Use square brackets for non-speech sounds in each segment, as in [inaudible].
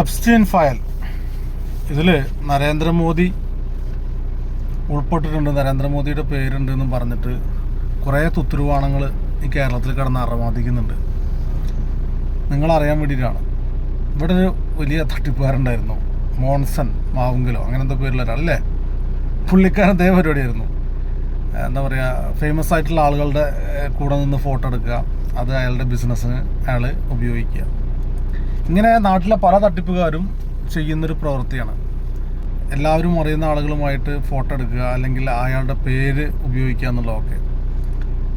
Epstein file ഇതിൽ നരേന്ദ്രമോദി ഉൾപ്പെട്ടിട്ടുണ്ട്. നരേന്ദ്രമോദിയുടെ പേരുണ്ട് എന്നും പറഞ്ഞിട്ട് കുറേ തുത്തുരുവാണങ്ങൾ ഈ കേരളത്തിൽ കിടന്ന് അറമാദിക്കുന്നുണ്ട്. നിങ്ങളറിയാൻ വേണ്ടിയിട്ടാണ്. ഇവിടെ ഒരു വലിയ തട്ടിപ്പുകാരുണ്ടായിരുന്നു. മോൺസൺ മാവുങ്കലോ അങ്ങനത്തെ പേരുള്ള ഒരാളല്ലേ പുള്ളിക്കാരൻ അതേ പരിപാടിയായിരുന്നു. എന്താ പറയുക ഫേമസ് ആയിട്ടുള്ള ആളുകളുടെ കൂടെ നിന്ന് ഫോട്ടോ എടുക്കുക. അത് അയാളുടെ ബിസിനസ്സിന് അയാൾ ഉപയോഗിക്കുക. ഇങ്ങനെ നാട്ടിലെ പല തട്ടിപ്പുകാരും ചെയ്യുന്നൊരു പ്രവൃത്തിയാണ്. എല്ലാവരും അറിയുന്ന ആളുകളുമായിട്ട് ഫോട്ടോ എടുക്കുക അല്ലെങ്കിൽ അയാളുടെ പേര് ഉപയോഗിക്കുക എന്നുള്ളതൊക്കെ.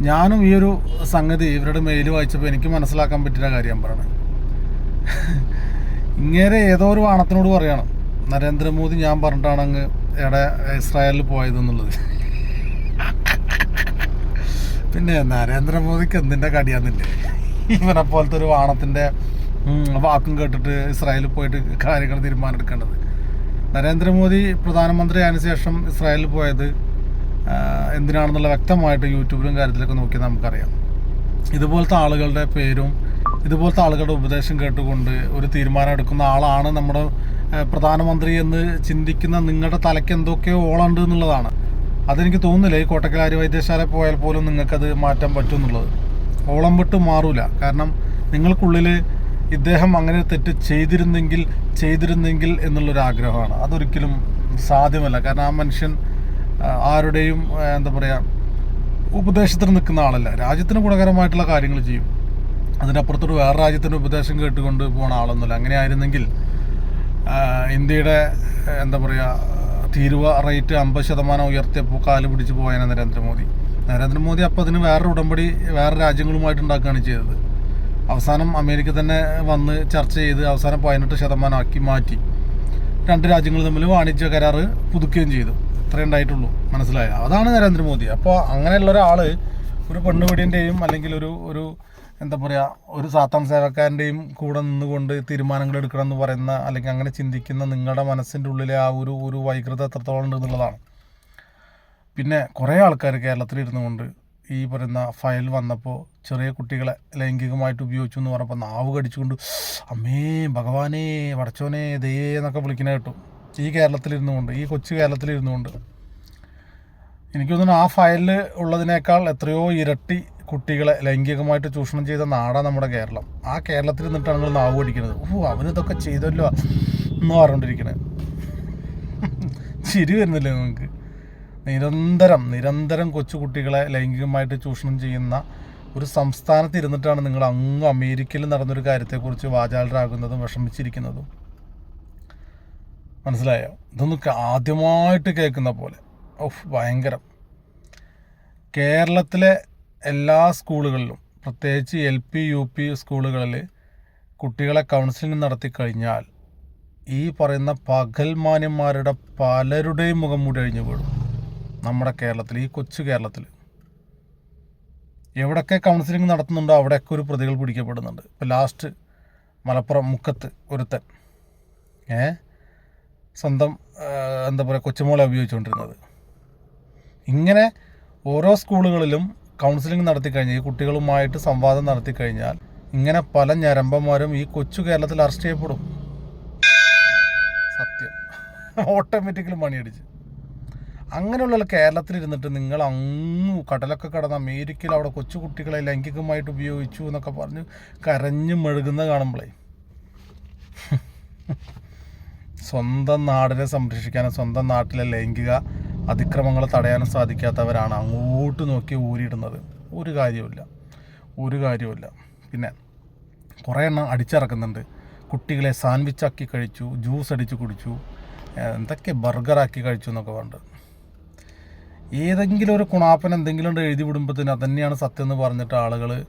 ഞാനും ഈ ഒരു സംഗതി ഇവരുടെ മെയിൽ വായിച്ചപ്പോൾ എനിക്ക് മനസ്സിലാക്കാൻ പറ്റിയ കാര്യം പറയണേ. ഇങ്ങനെ ഏതോ ഒരു വാണത്തിനോട് പറയണം. നരേന്ദ്രമോദി ഞാൻ പറഞ്ഞിട്ടാണ് അങ്ങ് എവിടെ ഇസ്രായേലിൽ പോയതെന്നുള്ളത് പിന്നെ നരേന്ദ്രമോദിക്ക് എന്തിന്റെ കടിയാന്നില്ലേ? ഇവനെ പോലത്തെ ഒരു വാണത്തിന്റെ വാക്കും കേട്ടിട്ട് ഇസ്രായേലിൽ പോയിട്ട് കാര്യങ്ങൾ തീരുമാനമെടുക്കേണ്ടത് നരേന്ദ്രമോദി പ്രധാനമന്ത്രി ആയതിനു ശേഷം ഇസ്രായേലിൽ പോയത് എന്തിനാണെന്നുള്ള വ്യക്തമായിട്ട് യൂട്യൂബിലും കാര്യത്തിലൊക്കെ നോക്കി നമുക്കറിയാം. ഇതുപോലത്തെ ആളുകളുടെ പേരും ഇതുപോലത്തെ ആളുകളുടെ ഉപദേശം കേട്ടുകൊണ്ട് ഒരു തീരുമാനം എടുക്കുന്ന ആളാണ് നമ്മുടെ പ്രധാനമന്ത്രി എന്ന് ചിന്തിക്കുന്ന നിങ്ങളുടെ തലയ്ക്ക് എന്തൊക്കെയോ ഓളുണ്ട് എന്നുള്ളതാണ്. അതെനിക്ക് തോന്നുന്നില്ല ഈ കോട്ടക്കലാരി വൈദ്യശാല പോയാൽ പോലും നിങ്ങൾക്കത് മാറ്റാൻ പറ്റും എന്നുള്ളത്. ഓളം വിട്ട് മാറൂല. കാരണം നിങ്ങൾക്കുള്ളിൽ ഇദ്ദേഹം അങ്ങനെ തെറ്റ് ചെയ്തിരുന്നെങ്കിൽ ചെയ്തിരുന്നെങ്കിൽ എന്നുള്ളൊരു ആഗ്രഹമാണ്. അതൊരിക്കലും സാധ്യമല്ല. കാരണം ആ മനുഷ്യൻ ആരുടെയും എന്താ പറയുക ഉപദേശത്തിന് നിൽക്കുന്ന ആളല്ല. രാജ്യത്തിന് ഗുണകരമായിട്ടുള്ള കാര്യങ്ങൾ ചെയ്യും. അതിനപ്പുറത്തോട്ട് വേറെ രാജ്യത്തിന്റെ ഉപദേശം കേട്ടുകൊണ്ട് പോണ ആളൊന്നുമല്ല. അങ്ങനെ ആയിരുന്നെങ്കിൽ ഇന്ത്യയുടെ എന്താ പറയുക തീരുവ റേറ്റ് അമ്പത് ശതമാനം ഉയർത്തിയപ്പോൾ കാൽ പിടിച്ച് പോയാണ് നരേന്ദ്രമോദി. നരേന്ദ്രമോദി അപ്പോൾ അതിന് വേറൊരു ഉടമ്പടി വേറെ രാജ്യങ്ങളുമായിട്ട് ഉണ്ടാക്കുകയാണ് ചെയ്തത്. അവസാനം അമേരിക്ക തന്നെ വന്ന് ചർച്ച ചെയ്ത് അവസാനം പതിനെട്ട് ശതമാനമാക്കി മാറ്റി. രണ്ട് രാജ്യങ്ങൾ തമ്മിൽ വാണിജ്യ കരാർ പുതുക്കുകയും ചെയ്തു. ഇത്രയേ ഉണ്ടായിട്ടുള്ളൂ. മനസ്സിലായ? അതാണ് നരേന്ദ്രമോദി. അപ്പോൾ അങ്ങനെയുള്ള ഒരാൾ ഒരു പെണ്ണുപിടിന്റെയും അല്ലെങ്കിൽ ഒരു ഒരു എന്താ പറയുക ഒരു സാത്താൻ സേവക്കാരന്റെയും കൂടെ നിന്നുകൊണ്ട് തീരുമാനങ്ങൾ എടുക്കണം എന്ന് പറയുന്ന അല്ലെങ്കിൽ അങ്ങനെ ചിന്തിക്കുന്ന നിങ്ങളുടെ മനസ്സിന്റെ ഉള്ളിലെ ആ ഒരു ഒരു വൈകൃത എത്രത്തോളം ഉണ്ട് എന്നുള്ളതാണ് പിന്നെ കുറേ ആൾക്കാർ കേരളത്തിൽ ഇരുന്നുകൊണ്ട് ഈ പറയുന്ന ഫയൽ വന്നപ്പോൾ ചെറിയ കുട്ടികളെ ലൈംഗികമായിട്ട് ഉപയോഗിച്ചു എന്ന് പറഞ്ഞപ്പോൾ നാവ് കടിച്ചുകൊണ്ട് അമ്മേ ഭഗവാനേ വടച്ചോനെ ദയേ എന്നൊക്കെ വിളിക്കുന്ന കേട്ടു. ഈ കേരളത്തിലിരുന്നു കൊണ്ട് ഈ കൊച്ചു കേരളത്തിലിരുന്നു കൊണ്ട്. എനിക്ക് തോന്നുന്നു ആ ഫയലിൽ ഉള്ളതിനേക്കാൾ എത്രയോ ഇരട്ടി കുട്ടികളെ ലൈംഗികമായിട്ട് ചൂഷണം ചെയ്ത നാടാണ് നമ്മുടെ കേരളം. ആ കേരളത്തിൽ നിന്നിട്ടാണ് നിങ്ങൾ നാവ് കടിക്കുന്നത്. ഓ അവനിതൊക്കെ ചെയ്തല്ലോ എന്ന് പറഞ്ഞുകൊണ്ടിരിക്കണേ ചിരി വരുന്നില്ലേ നിങ്ങൾക്ക് നിരന്തരം നിരന്തരം കൊച്ചുകുട്ടികളെ ലൈംഗികമായിട്ട് ചൂഷണം ചെയ്യുന്ന ഒരു സംസ്ഥാനത്ത് ഇരുന്നിട്ടാണ് നിങ്ങൾ അങ്ങ് അമേരിക്കയിൽ നടന്നൊരു കാര്യത്തെക്കുറിച്ച് വാചാലരാകുന്നതും വിഷമിച്ചിരിക്കുന്നതും. മനസ്സിലായോ? ഇതൊന്നും ആദ്യമായിട്ട് കേൾക്കുന്ന പോലെ. ഓഫ് ഭയങ്കരം. കേരളത്തിലെ എല്ലാ സ്കൂളുകളിലും പ്രത്യേകിച്ച് എൽ പി യു പി സ്കൂളുകളിൽ കുട്ടികളെ കൗൺസിലിംഗ് നടത്തി കഴിഞ്ഞാൽ ഈ പറയുന്ന പകൽമാന്യന്മാരുടെ പലരുടെയും മുഖം മൂടി അഴിഞ്ഞു വീഴും. നമ്മുടെ കേരളത്തിൽ ഈ കൊച്ചു കേരളത്തിൽ. എവിടെയൊക്കെ കൗൺസിലിംഗ് നടത്തുന്നുണ്ടോ അവിടെയൊക്കെ ഒരു പ്രതികൾ പിടിക്കപ്പെടുന്നുണ്ട്. ഇപ്പോൾ ലാസ്റ്റ് മലപ്പുറം മുക്കത്ത് ഒരുത്തൻ ഏ? സ്വന്തം എന്താ പറയുക കൊച്ചുമോളെ ഉപയോഗിച്ചുകൊണ്ടിരുന്നത്. ഇങ്ങനെ ഓരോ സ്കൂളുകളിലും കൗൺസിലിംഗ് നടത്തി കഴിഞ്ഞാൽ ഈ കുട്ടികളുമായിട്ട് സംവാദം നടത്തി കഴിഞ്ഞാൽ ഇങ്ങനെ പല ഞരമ്പന്മാരും ഈ കൊച്ചു കേരളത്തിൽ അറസ്റ്റ് ചെയ്യപ്പെടും. സത്യം. [laughs] ഓട്ടോമാറ്റിക്കലി മണിയടിച്ച്. അങ്ങനെയുള്ള കേരളത്തിലിരുന്നിട്ട് നിങ്ങൾ അങ്ങ് കടലൊക്കെ കടന്ന് അമേരിക്കയിൽ അവിടെ കൊച്ചു കുട്ടികളെ ലൈംഗികമായിട്ട് ഉപയോഗിച്ചു എന്നൊക്കെ പറഞ്ഞ് കരഞ്ഞ് മെഴുകുന്ന കാണുമ്പോഴേ സ്വന്തം നാടിനെ സംരക്ഷിക്കാനും സ്വന്തം നാട്ടിലെ ലൈംഗിക അതിക്രമങ്ങൾ തടയാനും സാധിക്കാത്തവരാണ് അങ്ങോട്ട് നോക്കി ഊരിയിടുന്നത്. ഒരു കാര്യമില്ല ഒരു കാര്യമില്ല പിന്നെ കുറേ എണ്ണം അടിച്ചിറക്കുന്നുണ്ട്. കുട്ടികളെ സാൻഡ്വിച്ചാക്കി കഴിച്ചു ജ്യൂസ് അടിച്ച് കുടിച്ചു എന്തൊക്കെ ബർഗറാക്കി കഴിച്ചു എന്നൊക്കെ പറഞ്ഞിട്ട്. ഏതെങ്കിലും ഒരു കുണാപ്പൻ എന്തെങ്കിലും എഴുതി വിടുമ്പോഴത്തേന് അതന്നെയാണ് സത്യം എന്ന് പറഞ്ഞിട്ട് ആളുകൾ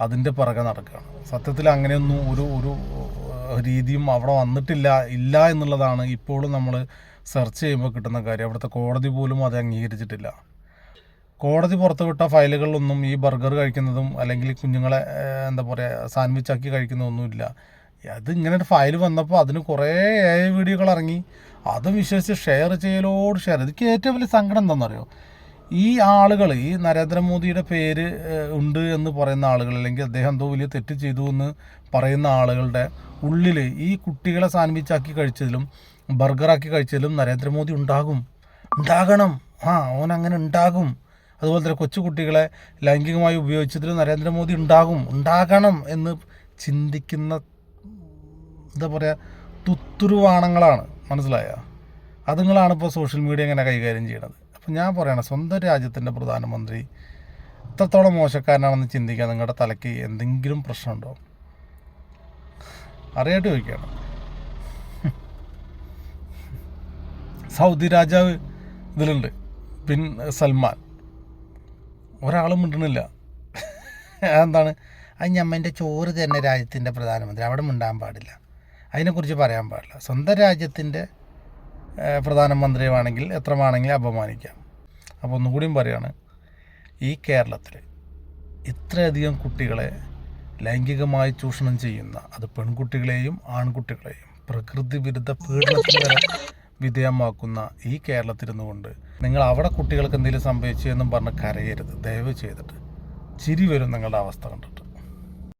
അതിന്റെ പിറകെ നടക്കുകയാണ്. സത്യത്തിൽ അങ്ങനെയൊന്നും ഒരു ഒരു രീതിയും അവിടെ വന്നിട്ടില്ല ഇല്ല എന്നുള്ളതാണ് ഇപ്പോഴും നമ്മൾ സെർച്ച് ചെയ്യുമ്പോൾ കിട്ടുന്ന കാര്യം. അവിടുത്തെ കോടതി പോലും അത് അംഗീകരിച്ചിട്ടില്ല. കോടതി പുറത്തുവിട്ട ഫയലുകളിലൊന്നും ഈ ബർഗർ കഴിക്കുന്നതും അല്ലെങ്കിൽ കുഞ്ഞുങ്ങളെ എന്താ പറയുക സാൻഡ്വിച്ചാക്കി കഴിക്കുന്നതൊന്നുമില്ല അത് ഇങ്ങനെ ഒരു ഫയൽ വന്നപ്പോൾ അതിന് കുറേ വീഡിയോകൾ ഇറങ്ങി. അതും വിശ്വസിച്ച് ഷെയർ ചെയ്യലോട് ഷെയർ എനിക്ക് ഏറ്റവും വലിയ സങ്കടം എന്താണെന്നറിയോ? ഈ ആളുകൾ ഈ നരേന്ദ്രമോദിയുടെ പേര് ഉണ്ട് എന്ന് പറയുന്ന ആളുകൾ അല്ലെങ്കിൽ അദ്ദേഹം എന്തോ വലിയ തെറ്റ് ചെയ്തു എന്ന് പറയുന്ന ആളുകളുടെ ഉള്ളിൽ ഈ കുട്ടികളെ സാൻഡ്വിച്ചാക്കി കഴിച്ചതിലും ബർഗറാക്കി കഴിച്ചതിലും നരേന്ദ്രമോദി ഉണ്ടാകും. ഉണ്ടാകണം. ആ അവൻ അങ്ങനെ ഉണ്ടാകും. അതുപോലെ തന്നെ കൊച്ചു കുട്ടികളെ ലൈംഗികമായി ഉപയോഗിച്ചതിൽ നരേന്ദ്രമോദി ഉണ്ടാകും. ഉണ്ടാകണം എന്ന് ചിന്തിക്കുന്ന എന്താ പറയുക തുത്തുരുവാണങ്ങളാണ്. മനസ്സിലായ? അതുങ്ങളാണ് ഇപ്പോൾ സോഷ്യൽ മീഡിയ ഇങ്ങനെ കൈകാര്യം ചെയ്യുന്നത് അപ്പം ഞാൻ പറയണം സ്വന്തം രാജ്യത്തിന്റെ പ്രധാനമന്ത്രി എത്രത്തോളം മോശക്കാരനാണെന്ന് ചിന്തിക്കാൻ നിങ്ങളുടെ തലയ്ക്ക് എന്തെങ്കിലും പ്രശ്നമുണ്ടോ? അറിയാട്ട് ചോദിക്കുകയാണ്. സൗദി രാജാവ് ഇതിലുണ്ട്. Bin Salman. ഒരാളും മിണ്ടണില്ല. എന്താണ് അത് ഞമ്മന്റെ ചോറ് തന്നെ രാജ്യത്തിന്റെ പ്രധാനമന്ത്രി. അവിടെ മിണ്ടാൻ പാടില്ല. അതിനെക്കുറിച്ച് പറയാൻ പാടില്ല. സ്വന്തം രാജ്യത്തിന്റെ പ്രധാനമന്ത്രിയുമാണെങ്കിൽ എത്ര വേണമെങ്കിലും അപമാനിക്കാം. അപ്പോൾ ഒന്നുകൂടിയും പറയുകയാണ് ഈ കേരളത്തിൽ ഇത്രയധികം കുട്ടികളെ ലൈംഗികമായി ചൂഷണം ചെയ്യുന്ന അത് പെൺകുട്ടികളെയും ആൺകുട്ടികളെയും പ്രകൃതി വിരുദ്ധ പീഡനത്തിന് വിധേയമാക്കുന്ന ഈ കേരളത്തിരുന്നു കൊണ്ട് നിങ്ങൾ അവിടെ കുട്ടികൾക്ക് എന്തെങ്കിലും സംഭവിച്ചു എന്നും പറഞ്ഞ് കരയരുത്. ദയവ് ചെയ്തിട്ട് ചിരി വരും നിങ്ങളുടെ അവസ്ഥ കണ്ടിട്ട്.